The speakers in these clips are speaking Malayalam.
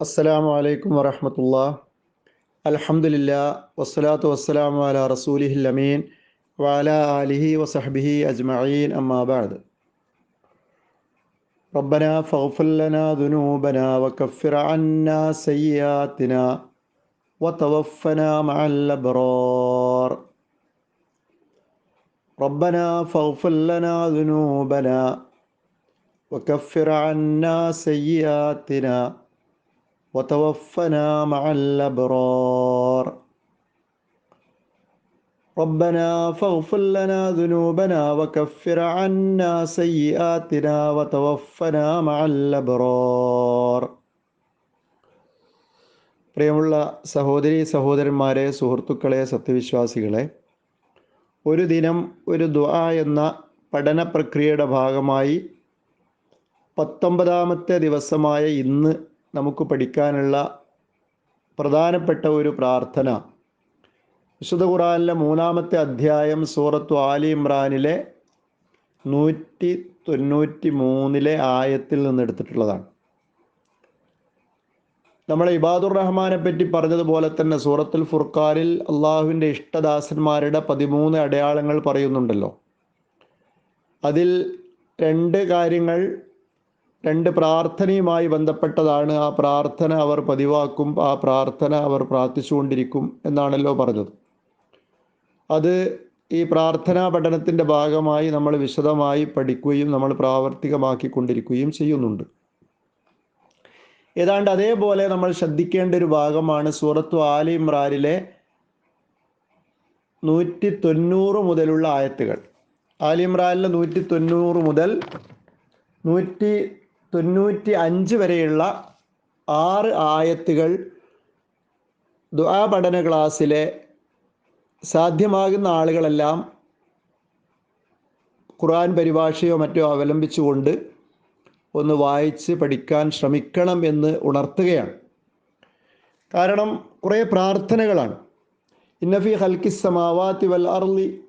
അസ്സലാമു അലൈക്കും വറഹമത്തുള്ള അൽഹംദുലില്ല വസ്സലാത്തു വസ്സലാമു അല റസൂലിഹിൽ അമീൻ വഅല ആലിഹി വസഹ്ബിഹി അജ്മഈൻ അമ്മാ ബഅദ് ربنا فاغفر لنا ذنوبنا وكفر عنا سيئاتنا وتوفنا مع الأبرار ربنا فاغفر لنا ذنوبنا وكفر عنا سيئاتنا وتوفنا مع الأبرار ربنا فاغفر لنا ذنوبنا وكفر عنا سيئاتنا وتوفنا مع الأبرار പ്രിയമുള്ള സഹോദരി സഹോദരന്മാരെ സുഹൃത്തുക്കളെ സത്യവിശ്വാസികളെ ഒരു ദിനം ഒരു ദുആ എന്ന പഠന പ്രക്രിയയുടെ ഭാഗമായി പത്തൊമ്പതാമത്തെ ദിവസമായ ഇന്ന് നമുക്ക് പഠിക്കാനുള്ള പ്രധാനപ്പെട്ട ഒരു പ്രാർത്ഥന. വിശുദ്ധ ഖുറാനിലെ മൂന്നാമത്തെ അധ്യായം സൂറത്തു ആലി ഇമ്രാനിലെ നൂറ്റി തൊണ്ണൂറ്റി മൂന്നിലെ ആയത്തിൽ നിന്ന് എടുത്തിട്ടുള്ളതാണ്. നമ്മളെ ഇബാദുർ റഹ്മാനെ പറ്റി പറഞ്ഞതുപോലെ തന്നെ സൂറത്തുൽ ഫുർഖാനിൽ അള്ളാഹുവിന്റെ ഇഷ്ടദാസന്മാരുടെ പതിമൂന്ന് അടയാളങ്ങൾ പറയുന്നുണ്ടല്ലോ. അതിൽ രണ്ട് കാര്യങ്ങൾ രണ്ട് പ്രാർത്ഥനയുമായി ബന്ധപ്പെട്ടതാണ് ആ പ്രാർത്ഥന അവർ പതിവാക്കും ആ പ്രാർത്ഥന അവർ പ്രാർത്ഥിച്ചുകൊണ്ടിരിക്കും എന്നാണല്ലോ പറഞ്ഞത്. അത് ഈ പ്രാർത്ഥനാ പഠനത്തിന്റെ ഭാഗമായി നമ്മൾ വിശദമായി പഠിക്കുകയും നമ്മൾ പ്രാവർത്തികമാക്കിക്കൊണ്ടിരിക്കുകയും ചെയ്യുന്നുണ്ട്. ഏതാണ്ട് അതേപോലെ നമ്മൾ ശ്രദ്ധിക്കേണ്ട ഒരു ഭാഗമാണ് സൂറത്തു ആലി ഇമ്രാനിലെ നൂറ്റി തൊണ്ണൂറ് മുതലുള്ള ആയത്തുകൾ. ആലി ഇമ്രാനിലെ നൂറ്റി തൊണ്ണൂറ് മുതൽ നൂറ്റി തൊണ്ണൂറ്റി അഞ്ച് വരെയുള്ള ആറ് ആയത്തുകൾ ദുആ പഠന ക്ലാസ്സിലെ സാധ്യമാകുന്ന ആളുകളെല്ലാം ഖുർആൻ പരിഭാഷയോ മറ്റോ അവലംബിച്ചുകൊണ്ട് ഒന്ന് വായിച്ച് പഠിക്കാൻ ശ്രമിക്കണം എന്ന് ഉണർത്തുകയാണ്. കാരണം കുറേ പ്രാർത്ഥനകളാണ്. ഇന്നഫി ഹൽക്കി സമാവാത്തി വൽ അർലി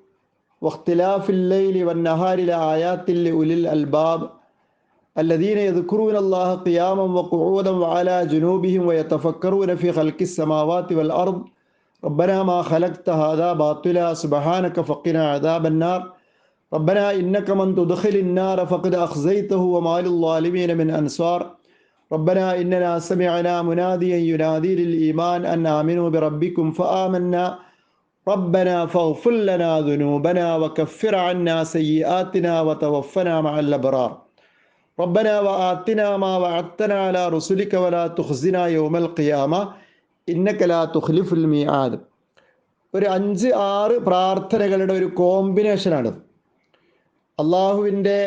വഖ്തിലാഫില്ലൈലി വൻ നഹാരിലെ ഉലിൽ അൽബാബ് الذين يذكرون الله قياما وقعودا وعلى جنوبهم ويتفكرون في خلق السماوات والأرض. ربنا ما خلقت هذا باطلا سبحانك فقنا عذاب النار. ربنا إنك من تدخل النار فقد أخزيته وما للظالمين من أنصار. ربنا إننا سمعنا مناديا ينادي للإيمان أن آمنوا بربكم فآمنا. ربنا فاغفر لنا ذنوبنا وكفر عنا سيئاتنا وتوفنا مع الأبرار. റബ്ബന വ മാ വഅത്തന അലാ റസുലിക വലാ തുഖ്സിന യൗമൽ ഖിയാമ ഇന്നക ലാ തുഖ്ലിഫുൽ ഒരു അഞ്ച് ആറ് പ്രാർത്ഥനകളുടെ ഒരു കോമ്പിനേഷനാണ് അള്ളാഹുവിന്റെ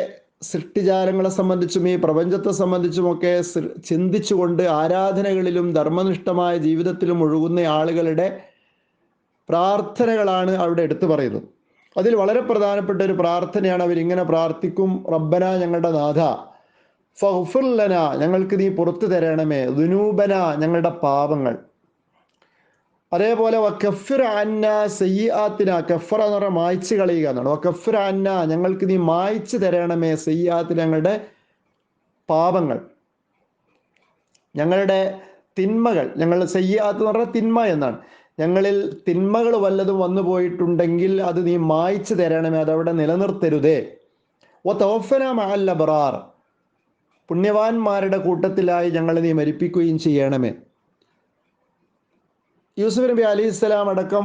സൃഷ്ടിജാലങ്ങളെ സംബന്ധിച്ചും ഈ പ്രപഞ്ചത്തെ സംബന്ധിച്ചുമൊക്കെ ചിന്തിച്ചുകൊണ്ട് ആരാധനകളിലും ധർമ്മനിഷ്ഠമായ ജീവിതത്തിലും ഒഴുകുന്ന ആളുകളുടെ പ്രാർത്ഥനകളാണ് അവിടെ എടുത്തു പറയുന്നത്. അതിൽ വളരെ പ്രധാനപ്പെട്ട ഒരു പ്രാർത്ഥനയാണ് അവരിങ്ങനെ പ്രാർത്ഥിക്കും. റബ്ബന ഞങ്ങളുടെ നാഥ ഫഹ്ഫുല്ലന ഞങ്ങൾക്ക് നീ പുറത്തു തരണമേ. ദുനൂബന ഞങ്ങളുടെ പാപങ്ങൾ. അതേപോലെ വക്കഫിർ അന്ന സയ്യാത്തിന കഫ്ര എന്ന് പറഞ്ഞാൽ മായ്ച്ചു കളയുക എന്നാണ്. അന്ന ഞങ്ങൾക്ക് നീ മായ്ച്ചു തരണമേ സയ്യാത്തിന് ഞങ്ങളുടെ പാപങ്ങൾ. ഞങ്ങളുടെ തിന്മകൾ ഞങ്ങൾ സയ്യാത്ത് എന്ന് പറഞ്ഞാൽ തിന്മ എന്നാണ്. ഞങ്ങളിൽ തിന്മകൾ വല്ലതും വന്നു പോയിട്ടുണ്ടെങ്കിൽ അത് നീ മായ്ച്ചു തരണമേ അതവിടെ നിലനിർത്തരുതേ. ഓ തോഫന മഹല്ല ബറാർ പുണ്യവാന്മാരുടെ കൂട്ടത്തിലായി ഞങ്ങളെ നീ മരിപ്പിക്കുകയും ചെയ്യണമേ. യൂസുഫ് നബി അലി ഇസ്ലാം അടക്കം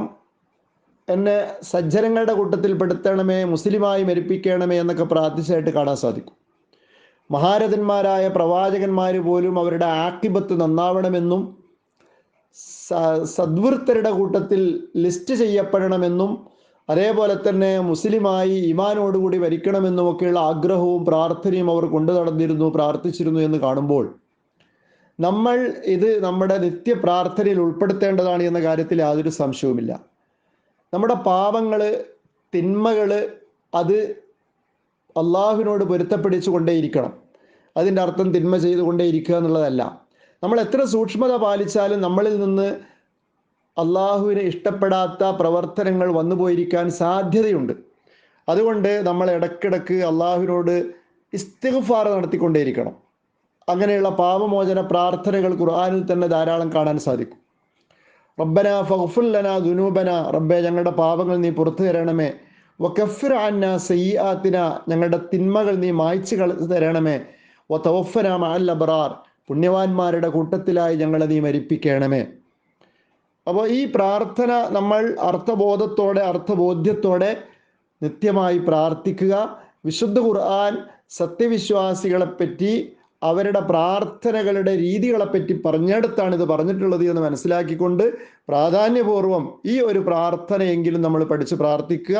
എന്നെ സജ്ജനങ്ങളുടെ കൂട്ടത്തിൽ പെടുത്തണമേ മുസ്ലിമായി മരിപ്പിക്കണമേ എന്നൊക്കെ പ്രാർത്ഥിച്ചായിട്ട് കാണാൻ സാധിക്കും. മഹാരഥന്മാരായ പ്രവാചകന്മാർ പോലും അവരുടെ ആക്കിബത്ത് നന്നാവണമെന്നും സദ്വൃത്തരുടെ കൂട്ടത്തിൽ ലിസ്റ്റ് ചെയ്യപ്പെടണമെന്നും അതേപോലെ തന്നെ മുസ്ലിമായി ഇമാനോടുകൂടി മരിക്കണമെന്നുമൊക്കെയുള്ള ആഗ്രഹവും പ്രാർത്ഥനയും അവർ കൊണ്ടു നടന്നിരുന്നു പ്രാർത്ഥിച്ചിരുന്നു എന്ന് കാണുമ്പോൾ നമ്മൾ ഇത് നമ്മുടെ നിത്യ പ്രാർത്ഥനയിൽ ഉൾപ്പെടുത്തേണ്ടതാണ് എന്ന കാര്യത്തിൽ യാതൊരു സംശയവുമില്ല. നമ്മുടെ പാപങ്ങൾ തിന്മകൾ അത് അള്ളാഹുവിനോട് പൊരുത്തപ്പെടിച്ചു കൊണ്ടേയിരിക്കണം. അതിന്റെ അർത്ഥം തിന്മ ചെയ്തുകൊണ്ടേയിരിക്കുക എന്നുള്ളതല്ല. നമ്മൾ എത്ര സൂക്ഷ്മത പാലിച്ചാലും നമ്മളിൽ നിന്ന് അള്ളാഹുവിനെ ഇഷ്ടപ്പെടാത്ത പ്രവർത്തനങ്ങൾ വന്നു പോയിരിക്കാൻ സാധ്യതയുണ്ട്. അതുകൊണ്ട് നമ്മൾ ഇടക്കിടക്ക് അള്ളാഹുവിനോട് ഇസ്തിഗ്ഫാർ നടത്തിക്കൊണ്ടേയിരിക്കണം. അങ്ങനെയുള്ള പാപമോചന പ്രാർത്ഥനകൾ ഖുർആാനിൽ തന്നെ ധാരാളം കാണാൻ സാധിക്കും. റബ്ബന ഫഗ്ഫുല്ലന ദുനൂബന. റബ്ബെ ഞങ്ങളുടെ പാപങ്ങൾ നീ പുറത്തു തരണമേ. വക്കഫിർ അന്ന സയ്യാത്തിന ഞങ്ങളുടെ തിന്മകൾ നീ മായ്ച്ചു കള തരണമേ. വ തവഫന മഅൽ അബ്റാർ. പുണ്യവാന്മാരുടെ കൂട്ടത്തിലായി ഞങ്ങളെ നീ മരിപ്പിക്കണമേ. അപ്പോൾ ഈ പ്രാർത്ഥന നമ്മൾ അർത്ഥബോധത്തോടെ അർത്ഥബോധ്യത്തോടെ നിത്യമായി പ്രാർത്ഥിക്കുക. വിശുദ്ധ ഖുർആൻ സത്യവിശ്വാസികളെപ്പറ്റി അവരുടെ പ്രാർത്ഥനകളുടെ രീതികളെപ്പറ്റി പറഞ്ഞെടുത്താണ് ഇത് പറഞ്ഞിട്ടുള്ളത് എന്ന് മനസ്സിലാക്കിക്കൊണ്ട് പ്രാധാന്യപൂർവം ഈ ഒരു പ്രാർത്ഥനയെങ്കിലും നമ്മൾ പഠിച്ച് പ്രാർത്ഥിക്കുക.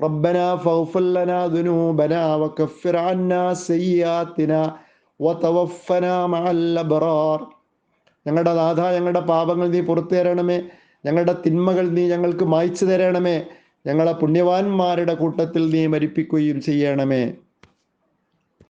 റബ്ബന ഫൗഫല്ലന ദുനൂബന അന്നാ സയ്യാത്തിന വതവഫന മഅൽ അബ്റാർ. ഞങ്ങളുടെ നാഥ ഞങ്ങളുടെ പാപങ്ങൾ നീ പുറത്തു തരണമേ. ഞങ്ങളുടെ തിന്മകൾ നീ ഞങ്ങൾക്ക് മായ്ച്ചു തരണമേ. ഞങ്ങളെ പുണ്യവാന്മാരുടെ കൂട്ടത്തിൽ നീ മരിപ്പിക്കുകയും ചെയ്യണമേ.